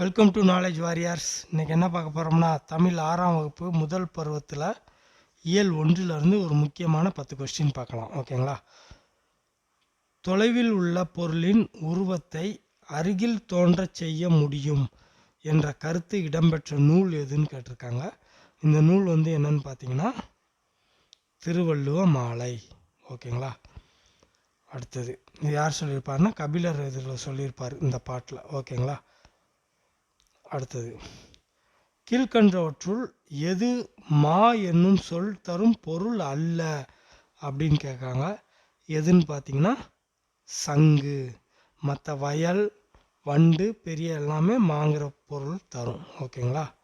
Welcome to knowledge warriors இன்றைக்கி என்ன பார்க்க போகிறோம்னா தமிழ் ஆறாம் வகுப்பு முதல் பருவத்தில் இயல் ஒன்றிலிருந்து ஒரு முக்கியமான பத்து கொஸ்டின் பார்க்கலாம். ஓகேங்களா தொலைவில் உள்ள பொருளின் உருவத்தை அருகில் தோன்றச் செய்ய முடியும் என்ற கருத்து இடம்பெற்ற நூல் எதுன்னு கேட்டிருக்காங்க. இந்த நூல் வந்து என்னன்னு பார்த்தீங்கன்னா திருவள்ளுவ மாலை. ஓகேங்களா அடுத்தது இது யார் சொல்லியிருப்பாருன்னா கபிலர் இதில் சொல்லியிருப்பார் இந்த பாட்டில். ஓகேங்களா அடுத்தது. கீழ்கண்டவற்றுள் எது மா என்னும் சொல் தரும் பொருள் அல்ல அப்படின்னு கேட்குறாங்க. எதுன்னு பார்த்தீங்கன்னா சங்கு. மற்ற வயல் வண்டு பெரிய எல்லாமே மாங்கிற பொருள் தரும். ஓகேங்களா?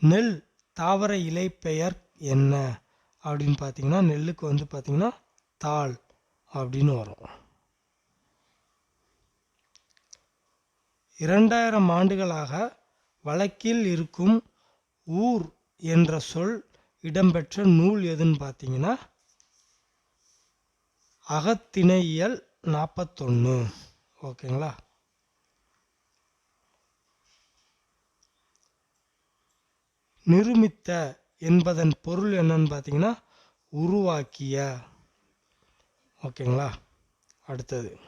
நெல் தாவர இலை பெயர் என்ன? அப்படின்னு பார்த்தீங்கன்னா நெல்லுக்கு வந்து பார்த்தீங்கன்னா தாள் அப்படின்னு வரும். இரண்டாயிரம் ஆண்டுகளாக வழக்கில் இருக்கும் ஊர் என்ற சொல் இடம்பெற்ற நூல் எதுன்னு பார்த்தீங்கன்னா அகத்திணையியல் நாற்பத்தொன்று ஓகேங்களா? நிருமித்த என்பதன் பொருள் என்னன்னு பார்த்தீங்கன்னா உருவாக்கிய. ஓகேங்களா? அடுத்தது.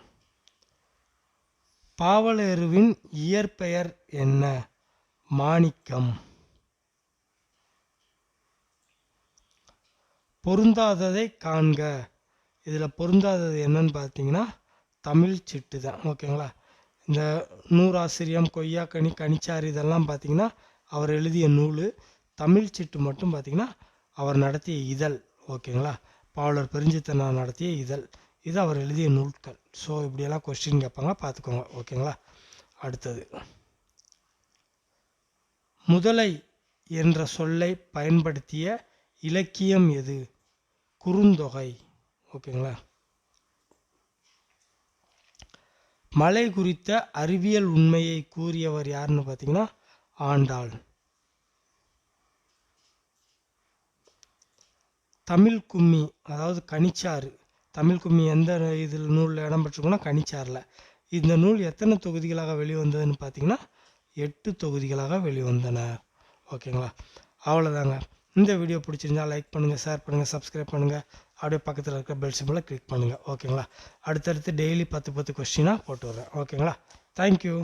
பாவலருவின் இயற்பெயர் என்ன? மாணிக்கம். பொருந்தாததை காண்க. இதில் பொருந்தாதது என்னன்னு பார்த்தீங்கன்னா தமிழ் சிட்டு தான். ஓகேங்களா? இந்த நூறாசிரியம் கொய்யாக்கனி கனிச்சாறு இதெல்லாம் பார்த்தீங்கன்னா அவர் எழுதிய நூல். தமிழ் சிட்டு மட்டும் பார்த்தீங்கன்னா அவர் நடத்திய இதழ். ஓகேங்களா? பாவலர் பெருஞ்சித்தனா நடத்திய இதழ். இது அவர் எழுதிய நூல்கள். ஸோ இப்படியெல்லாம் கொஸ்டின் கேட்பாங்க. பார்த்துக்கோங்க. ஓகேங்களா அடுத்தது. முதலை என்ற சொல்லை பயன்படுத்திய இலக்கியம் எது? குறுந்தொகை. ஓகேங்களா மலை குறித்த அறிவியல் உண்மையை கூறியவர் யாருன்னு பார்த்தீங்கன்னா ஆண்டாள். தமிழ் கும்மி அதாவது கனிச்சாறு. தமிழ் கும்மி எந்த இதில் நூலில் இடம்பெற்றிருக்குன்னா கனிச்சாறில் இந்த நூல் எத்தனை தொகுதிகளாக வெளிவந்ததுன்னு பார்த்தீங்கன்னா எட்டு தொகுதிகளாக வெளிவந்தன. ஓகேங்களா? அவ்வளோதாங்க. இந்த வீடியோ பிடிச்சிருந்தா லைக் பண்ணுங்கள் ஷேர் பண்ணுங்கள் சப்ஸ்கிரைப் பண்ணுங்கள் அப்படியே பக்கத்தில் இருக்கிற பெல் சிம்பிளை கிளிக் பண்ணுங்கள் ஓகேங்களா? அடுத்தடுத்து டெய்லி பத்து பத்து கொஸ்டினாக போட்டு வர்றேன். ஓகேங்களா? தேங்க்யூ